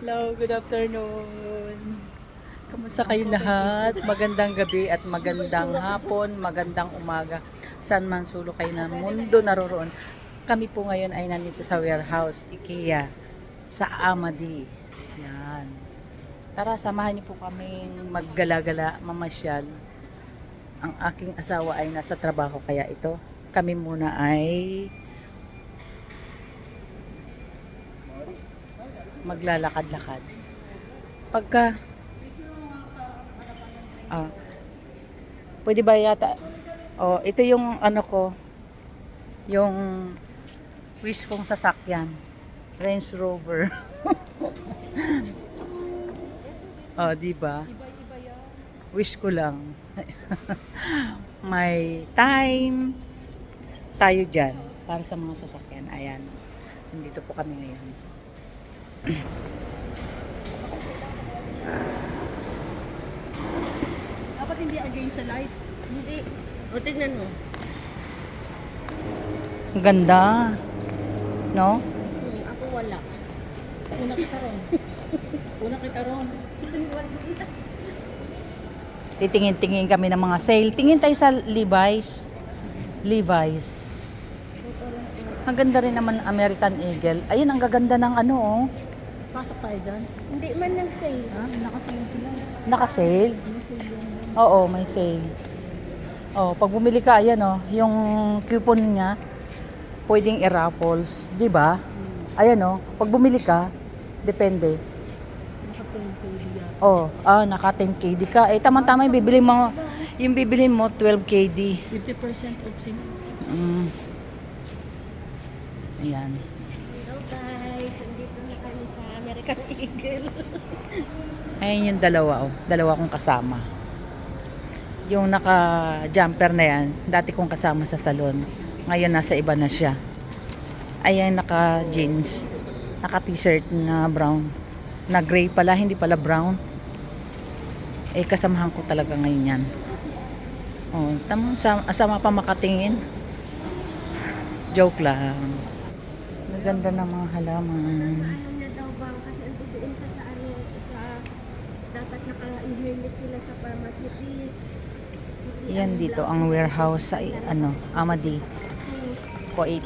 Hello, good afternoon. Kamusta kayo lahat? Magandang gabi at magandang hapon, magandang umaga. Saan man sulo kayo ng mundo naroroon. Kami po ngayon ay nandito sa warehouse, IKEA, sa Amadi. Yan. Tara, samahan niyo po kami maggala-gala, mamasyal. Ang aking asawa ay nasa trabaho, kaya ito, kami muna ay maglalakad-lakad. Pagka ah, pwede ba yata oh, ito yung ano ko yung wish kong sasakyan Range Rover. Oh, di ba? Wish ko lang. May time tayo dyan para sa mga sasakyan. Ayan. Nandito po kami ngayon Dapat hindi against sa light. Hindi. O, tignan mo. Ang ganda. No? Hmm, ako wala. Una kita ron. Una kita ron. Titingin-tingin kami ng mga sale. Tingin tayo sa Levi's. Levi's. Ang ganda rin naman American Eagle. Ayun, ang gaganda ng ano oh. Pasok tayo dyan. Hindi man nag-sale. Ha? Nakasayang sila. Naka-sale. Oo, may sale. Oh, pag bumili ka, ayan oh, yung coupon niya, pwedeng i-raffles, di ba? Ayan oh, pag bumili ka, depende. Oh, ah, naka 10 KD ka. Eh, tama-tama yung bibili mo, yung bibili mo, 12 KD. 50% off sim. Mm. Ayan. Hello guys. Andito na kami sa American Eagle. Ayan yung dalawa, oh. Dalawa kong kasama. Yung naka-jumper na yan, dati kong kasama sa salon. Ngayon nasa iba na siya. Ayan naka-jeans. Naka-t-shirt na brown. Na gray pala, hindi pala brown. Eh, kasamahan ko talaga ngayon yan. Oh, tam sama, asama pa makatingin. Joke lang. Naganda ng mga halaman. Alam na daw bang kasi ang doon sa sa ano sa dapat naka-inhibit sila sa pharmacy. Yan dito ang warehouse sa ano, Amadi. Kuwait.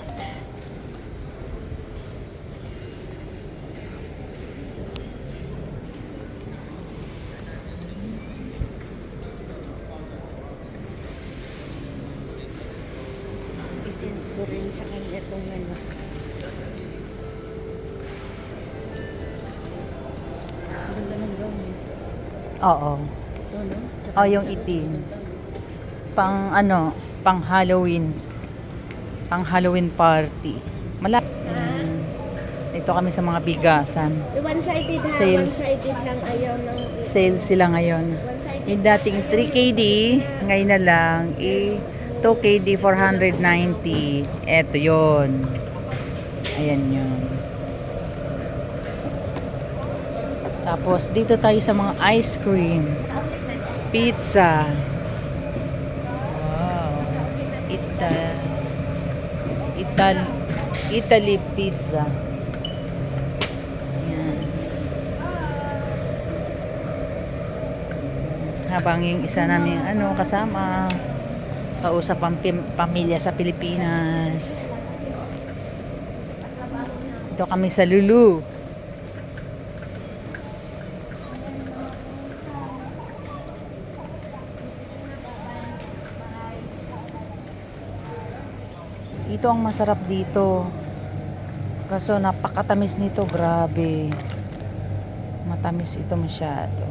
Isend ko rin sa kanya itong ano. Oo. Ito, no? Tsaka Oh, yung isa- itim. Pang ano, pang Halloween. Pang Halloween party. Mala. Mm. Ito kami sa mga bigasan. One-sided ha. Sales. One-sided lang ayaw ng... Sale sila ngayon. One-sided. Yung dating 3KD, ngayon na lang, i 2KD 490. Eto yon. Ayan yun. Tapos, dito tayo sa mga ice cream. Pizza. Wow. Ita Ital Italy pizza. Ayan. Habang yung isa namin ano kasama kausap ang pamilya sa Pilipinas. Ito kami sa Lulu. Ito ang masarap dito. Kaso napakatamis nito, grabe. Matamis ito masyado.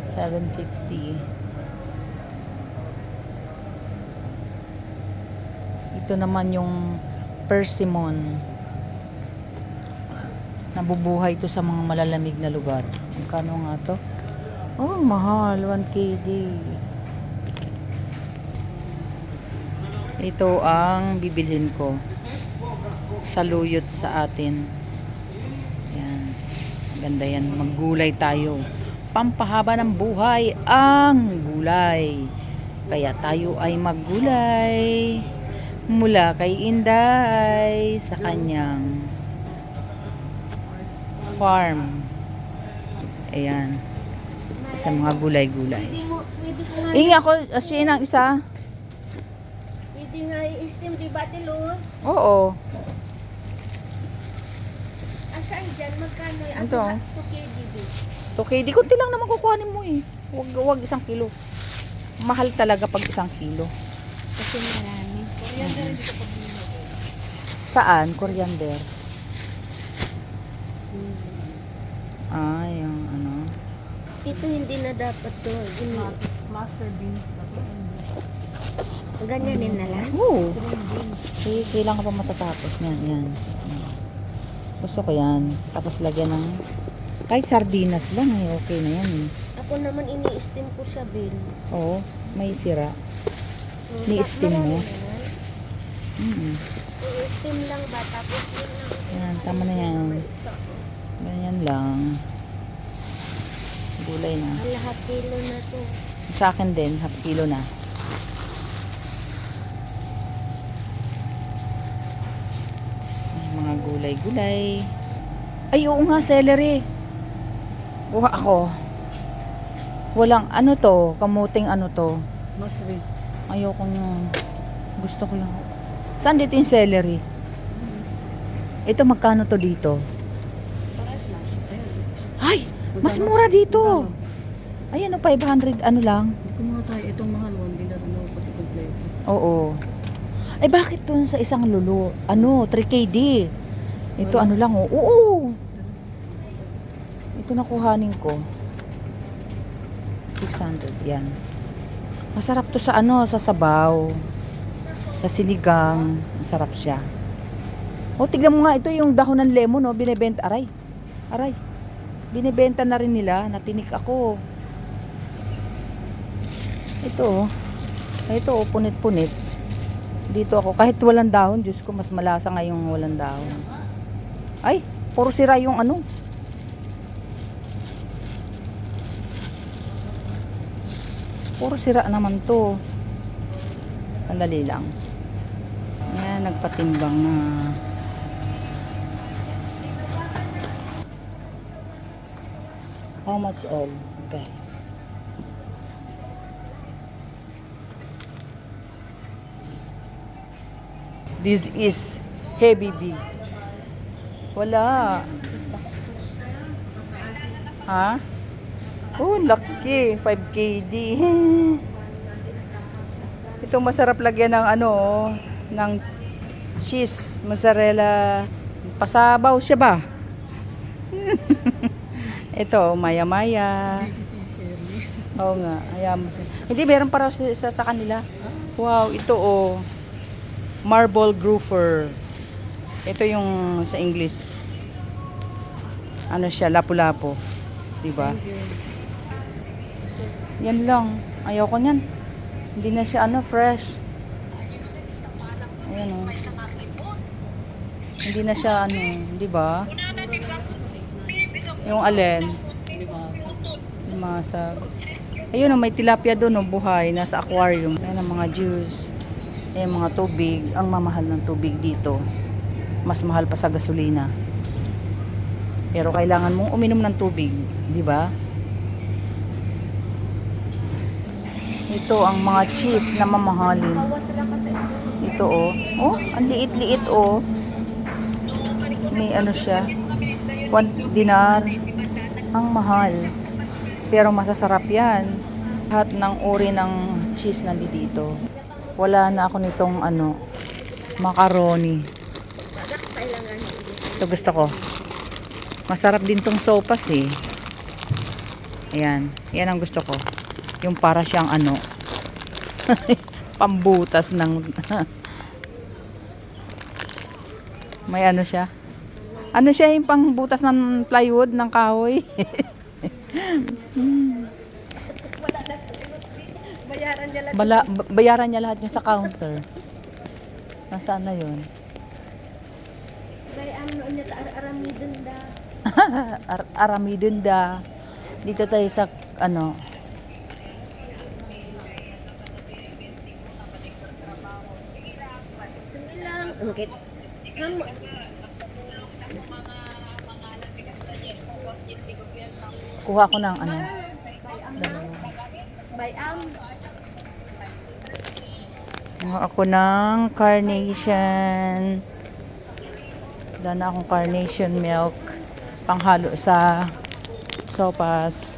750. Ito naman yung persimmon. Nabubuhay ito sa mga malalamig na lugar. Magkano nga to? Oh, mahal. 1 KD. Ito ang bibilhin ko. Saluyot sa atin. Yan. Ganda yan. Maggulay tayo. Pampahaba ng buhay ang gulay. Kaya tayo ay maggulay mula kay Inday sa kanyang Farm. Ayan. Sa mga gulay-gulay. Pwede ko asiin ang isa. Pwede nga i-steam, di ba, Tilon? Oo. Asaan dyan? Magkano? Ito. Ako, 2 kg. Okay, di konti lang naman kukuhanin mo eh. Huwag, huwag isang kilo. Mahal talaga pag isang kilo. Kasi marami. Saan? Coriander. Ah, yung ano. Ito hindi na dapat to. Ini, Master beans. Ganyanin na lang. Oo. Eh, kailangan pa matatapos. Yan, yan. Gusto ko yan. Tapos lagyan ng... Kahit sardinas lang eh, okay na yan eh. Ako naman ini-steam ko siya, Bill. Oo, may sira. Mm, Ni-steam mo? Mm I-steam lang ba? Tapos yun lang. Yan, tama na yan. Ganyan lang. Gulay na. Lahat kilo na to. Sa akin din, half kilo na. Ay, mga gulay-gulay. Ay, oo nga, celery. Kuha ako. Walang, ano to, kamuting ano to. Masri. Ayoko yung, gusto ko yung, saan dito yung celery? Ito, magkano to dito? Na. Ay, mas mura dito. Ayan, o, 500, ano lang. Hindi ko mga tayo. Itong mahal. Hindi na rin ako kasi kompleto. Oo. Ay bakit dun sa isang lulu? Ano, 3KD. Ito ano lang oh. Oo. Ito nakuhanin ko. 600 yan. Masarap to sa ano, sa sabaw. Sa sinigang. Masarap siya. O, tignan mo nga, ito yung dahon ng lemon, no? Binibenta, aray. Aray. Binibenta na rin nila. Natinik ako. Ito, oh. Ito, oh, punit-punit. Dito ako, kahit walang dahon, Diyos ko, mas malasa nga yung walang dahon. Ay, puro sira yung ano. Puro sira naman to. Sandali lang. Ayan, nagpatimbang na. How much all? Okay. This is heavy B. Wala. Ha? Oh, laki. 5 KD. Ito masarap lagyan ng ano, ng cheese, mozzarella. Pasabaw siya ba? Ito, maya-maya. Oo nga, hayaan mo siya. Hindi, meron para sa, sa, sa kanila. Wow, ito oh. Marble Groover. Ito yung sa English. Ano siya, lapu-lapu. Diba? Yan lang. Ayoko niyan. Hindi na siya ano, fresh. Ayan oh. Hindi na siya ano, di ba? Yung alin. Masag. Ayun, oh, may tilapia doon, oh, buhay, nasa aquarium. Ayan ang mga juice. Ayan mga tubig. Ang mamahal ng tubig dito. Mas mahal pa sa gasolina. Pero kailangan mong uminom ng tubig, di ba? Ito ang mga cheese na mamahalin. Ito oh. Oh, ang liit-liit oh. May ano siya. One dinar. Ang mahal. Pero masasarap yan. Lahat ng uri ng cheese nandito. Wala na ako nitong ano, macaroni. Ito gusto ko. Masarap din tong sopas eh. Ayan. Yan ang gusto ko. Yung para siyang ano. pambutas ng may ano siya. Ano siya yung pangbutas ng plywood ng kahoy? Bayaran niya lang. Bala, ba- bayaran niya lahat yung sa counter. Nasaan na yun? Kaya ano niya, ar aramidon da. Ar- Aramidon da. Dito tayo sa ano. Sige lang. Ang kit. Ham, Kuha ko ng ano. Dalawa. By am. Kuha ako ng carnation. Wala na akong carnation milk. Panghalo sa sopas.